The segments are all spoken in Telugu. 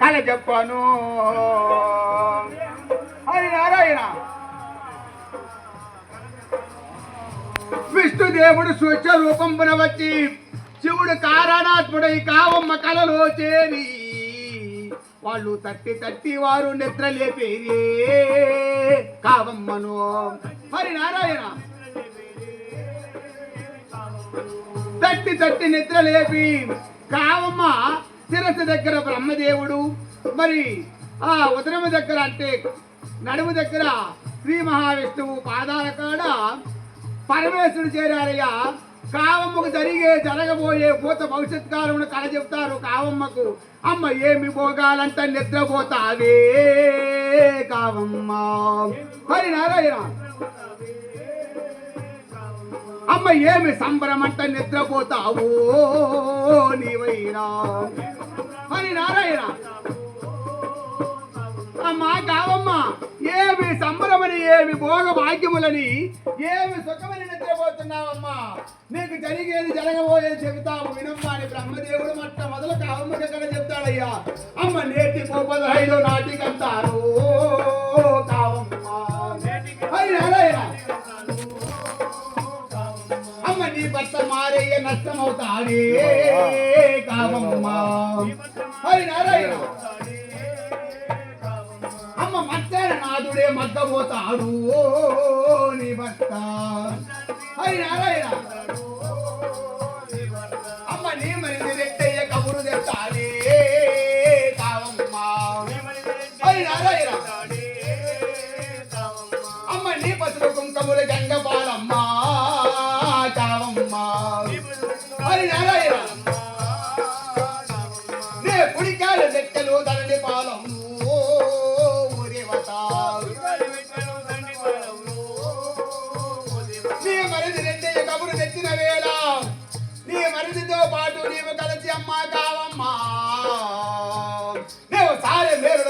కల చెప్పను. హరి నారాయణ విష్ణుదేవుడు స్వచ్ఛ రూపంపున వచ్చి శివుడు కారణాత్ముడై కావమ్మ కలలో చేరి వాళ్ళు తట్టి తట్టి వారు నిద్ర లేపేరే కావమ్మను హరి నారాయణ తట్టి తట్టి నిద్ర లేపి కావమ్మ శిరస్సు దగ్గర బ్రహ్మదేవుడు. మరి ఆ ఉదరము దగ్గర అంటే నడుము దగ్గర శ్రీ మహావిష్ణువు పాదాల కాడ పరమేశ్వరుడు చేరారయ్యా. కావమ్మకు జరిగే జరగబోయే భూత భవిష్యత్ కాలమును కళ చెప్తారు కావమ్మకు. అమ్మ ఏమి భోగాలంట నిద్రపోతావే కావమ్మ. హరి నారాయణ. అమ్మ ఏమి సంబరమంట నిద్రపోతావు? నీవైనా. అని నారాయణ. అమ్మా కావమ్మ ఏమి సంబరమని ఏమి భోగ భాగ్యములని ఏమి సుఖమని నిద్రపోతున్నావమ్మా? నీకు జరిగేది జరగబోయేది చెబుతావు వినమ్మా అని బ్రహ్మదేవుడు మట్ట మొదలు కావమ్మ ఎక్కడ చెప్తాడయ్యా. అమ్మ నేటి పదహైదు నాటికంటారు కావమ్మ. హరి నారాయణ. భర్త మారయ్య నష్టమవుతాడే. కావమ్మ. హరి నారాయణ. అమ్మ మత్తాడ నాదుడే మగ్గబోతాడు. నీ భర్త హరి నారాయణ.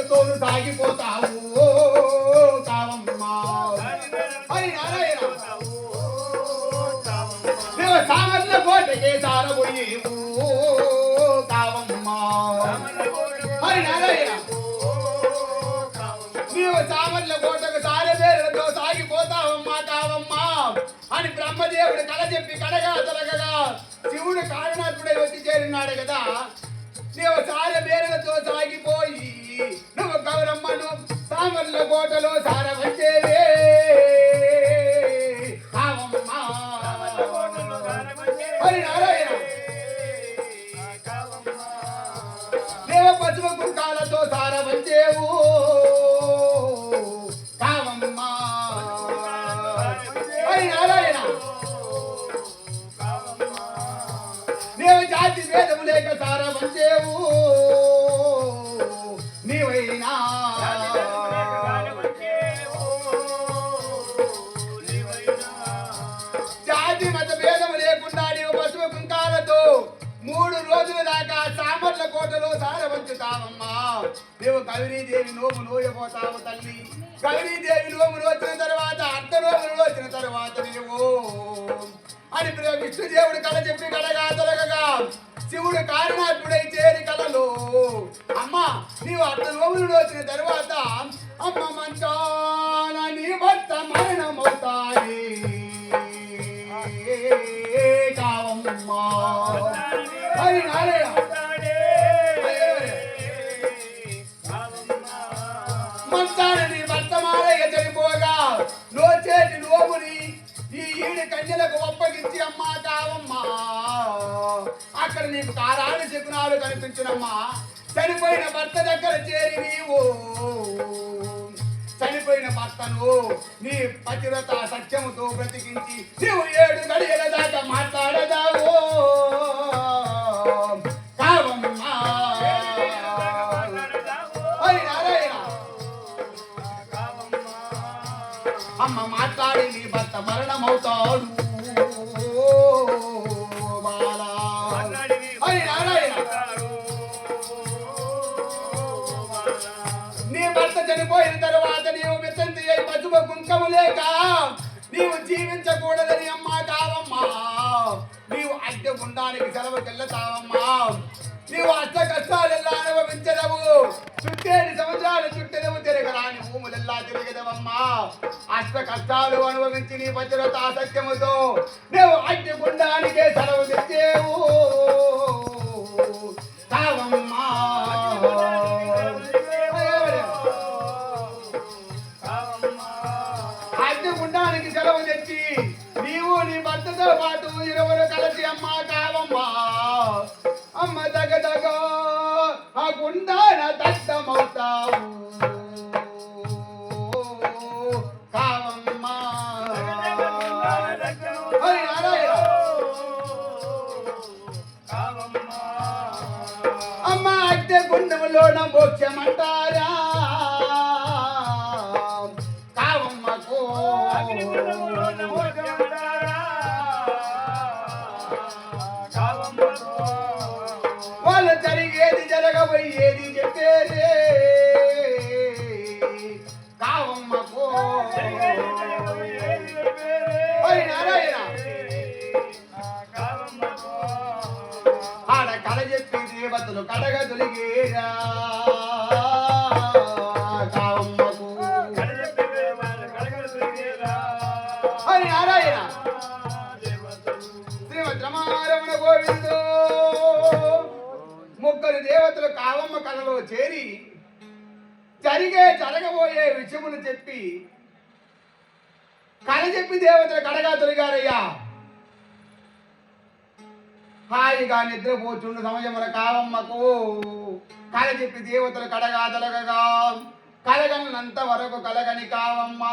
తోలు తాగిపోతావు సాగిపోతావు హరి నారాయణ సామర్ల కోటకే సారబోయేవు. కావమ్మ హరి నారాయణ నీవు సామర్ల కోటకు సారె సాగిపోతావమ్మా అని బ్రహ్మదేవుడు కళ చెప్పి కడగా తొలగగా శివుడు కారణాత్ముడై వచ్చి చేరినాడు కదా. నీవు సార మేరులతో సాగిపోయి భేదము లేక సారవచ్చేవు నీవైనా జాతి మత భేదము లేకుండా నీవు పశువు కుంకాలతో మూడు రోజుల దాకా సామర్ల కోటలో సారవంచుతావమ్మా నీవు కవిరీదేవి నోము నోయబోతావు తల్లి. కవిరీదేవి నోము నోచిన తర్వాత అర్ధ నోము నోచిన తర్వాత నీవు. అని విష్ణుదేవుడు కళ చెప్పి కడగా తొలగగా శివుడు కారణాత్ముడై చేరి కలలో. అమ్మ నీవు అర్ధ రోజులు వచ్చిన తర్వాత అక్కడ నీకు తారాలు శకునాలు కనిపించునమ్మా. చనిపోయిన భర్త దగ్గర చేరి నీవు. చనిపోయిన భర్తను నీ పతివ్రత సత్యముతో బ్రతికించి నీవు ఏడు గడియల దాకా మాట్లాడదావు. కావమ్మా. అమ్మ మాట్లాడి నీ భర్త మరణమవుతాడు. చనిపోయిన తర్వాత నీవు విసంతి అయి పశువు కుంకము లేక నీవు జీవించకూడదని అమ్మా కావమ్మా. నీవు అద్దె గుండానికి సెలవు తెల్లతావమ్మా నీవు అష్ట కష్టాలెల్లా అనుభవించదవు. చుట్టేడు సంవత్సరాలు చుట్టెదవు తిరగరాని భూములెల్లా తిరగదవమ్మా. అష్ట కష్టాలు అనుభవించి నీ భద్రత సత్యముతో నువ్వు అట్టి గుండానికే సెలవు తెచ్చేవు. కావమ్మా. అద్దె గుండానికి సెలవు తెచ్చి నీవు నీ భర్తతో పాటు ఇరువురు కలిసి అమ్మ కావమ్మా. అమ్మ తగ తగ ఆ గుండాన దట్టమవుతావు కావమ్మా. అమ్మ అద్దె గుండములోన మోక్షమంటారా జరగబోయేది చెప్పేదే? కావమ్మకు నారాయణ. ఆడ కళ చెప్పి దేవతలు కడగ తొలిగేరా. ముక్కలు దేవతలు కావమ్మ కళలో చేరి జరిగే జరగబోయే విషయములు చెప్పి కళ చెప్పి దేవతలు కడగా తొలిగారయ్యా. హాయిగా నిద్రపోచుండు సమయమున కావమ్మకు కళ చెప్పి దేవతలు కడగా తొలగగా. కలగనంత వరకు కలగని కావమ్మా.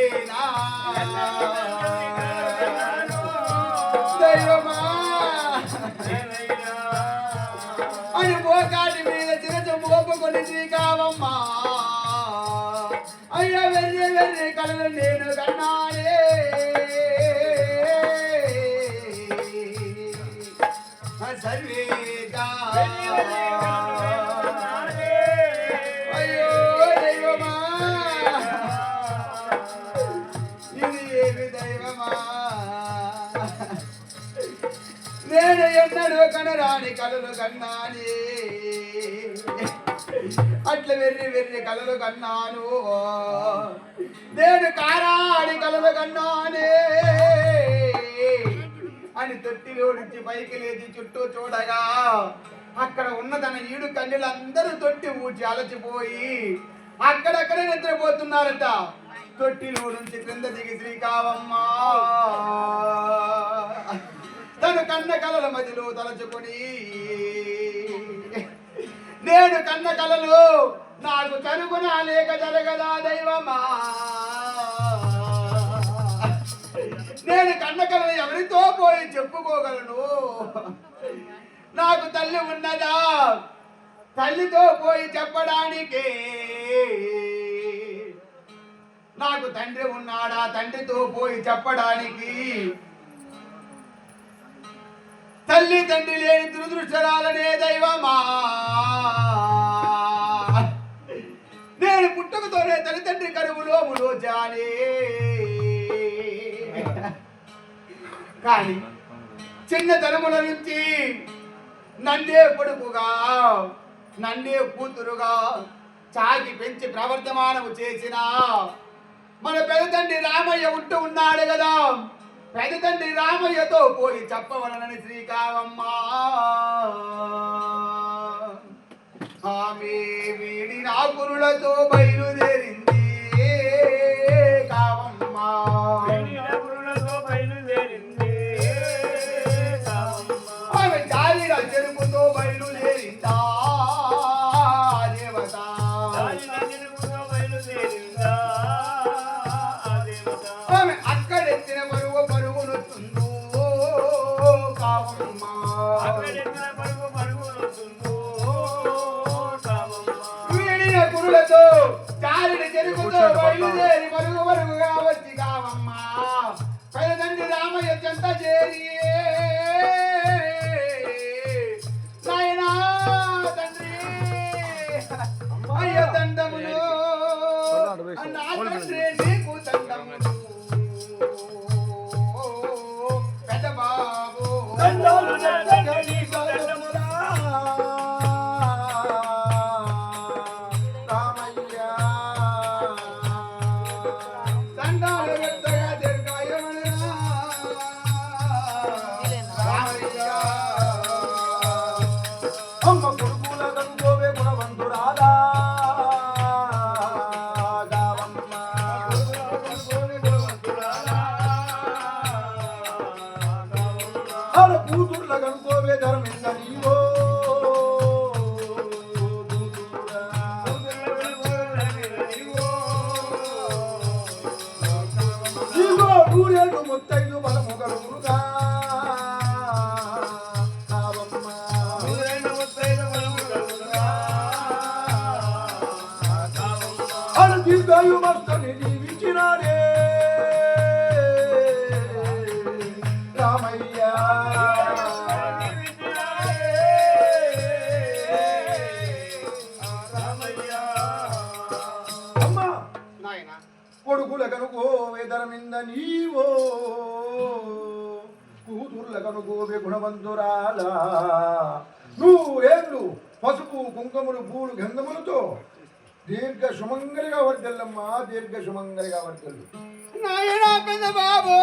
కళ్ళు వెర్రి వెర్రి కలలు కన్నాను. నేను కారాడి కలలు కన్నానే. అని తొట్టిలో నుంచి పైకి లేచి చుట్టూ చూడగా అక్కడ ఉన్న తన ఈడు కన్నులందరూ తొట్టి ఊడ్చి అలచిపోయి అక్కడక్కడ నిద్రపోతున్నారట. తొట్టిలో నుంచి క్రింద దిగి శ్రీకావమ్మ తను కన్న కలల మధ్యలో తలచుకొని నేను కన్న కలలు నాకు తరుగున లేక జరగదా దైవమా? నేను కన్న కలలు ఎవరితో పోయి చెప్పుకోగలను? నాకు తల్లి ఉన్నదా? తల్లితో పోయి చెప్పడానికి. నాకు తండ్రి ఉన్నాడా? తండ్రితో పోయి చెప్పడానికి. తల్లి తండ్రి లేని దురదృష్టరాలనే దైవమా? నేను పుట్టుకతోనే తల్లిదండ్రి కరువులో ములోజానే. కానీ చిన్నతనముల నుంచి నన్నే కొడుకుగా నన్నే కూతురుగా చాకి పెంచి ప్రవర్తమానము చేసిన మన పెదతండ్రి రామయ్య ఉంటూ ఉన్నాడు కదా. పెదతండ్రి రామయ్యతో పోయి చెప్పవలనని శ్రీకావమ్మా. ఆమె వీడి నా గురులతో బయలుదే కురులతో జాలిని చెరుపుతో బయలుదేరి పరుగు పరుగుగా వచ్చి కావమ్మ. పెదతండ్రి రామయ్య చెంత చేరి. నాయనా తండ్రి. అయ్య దండములు నాయనా కొడుకుల కనుకో వేదరమింద నీవో. కూతుర్ల కనుకోవే గుణవంతురాలా నూరేళ్ళు పసుపు కుంకుమలు పూలు గంధములతో దీర్ఘ సుమంగలిగా వర్దల్లమ్మా దీర్ఘ సుమంగలిగా వర్దల్లు నాయనా పెద్ద బాబో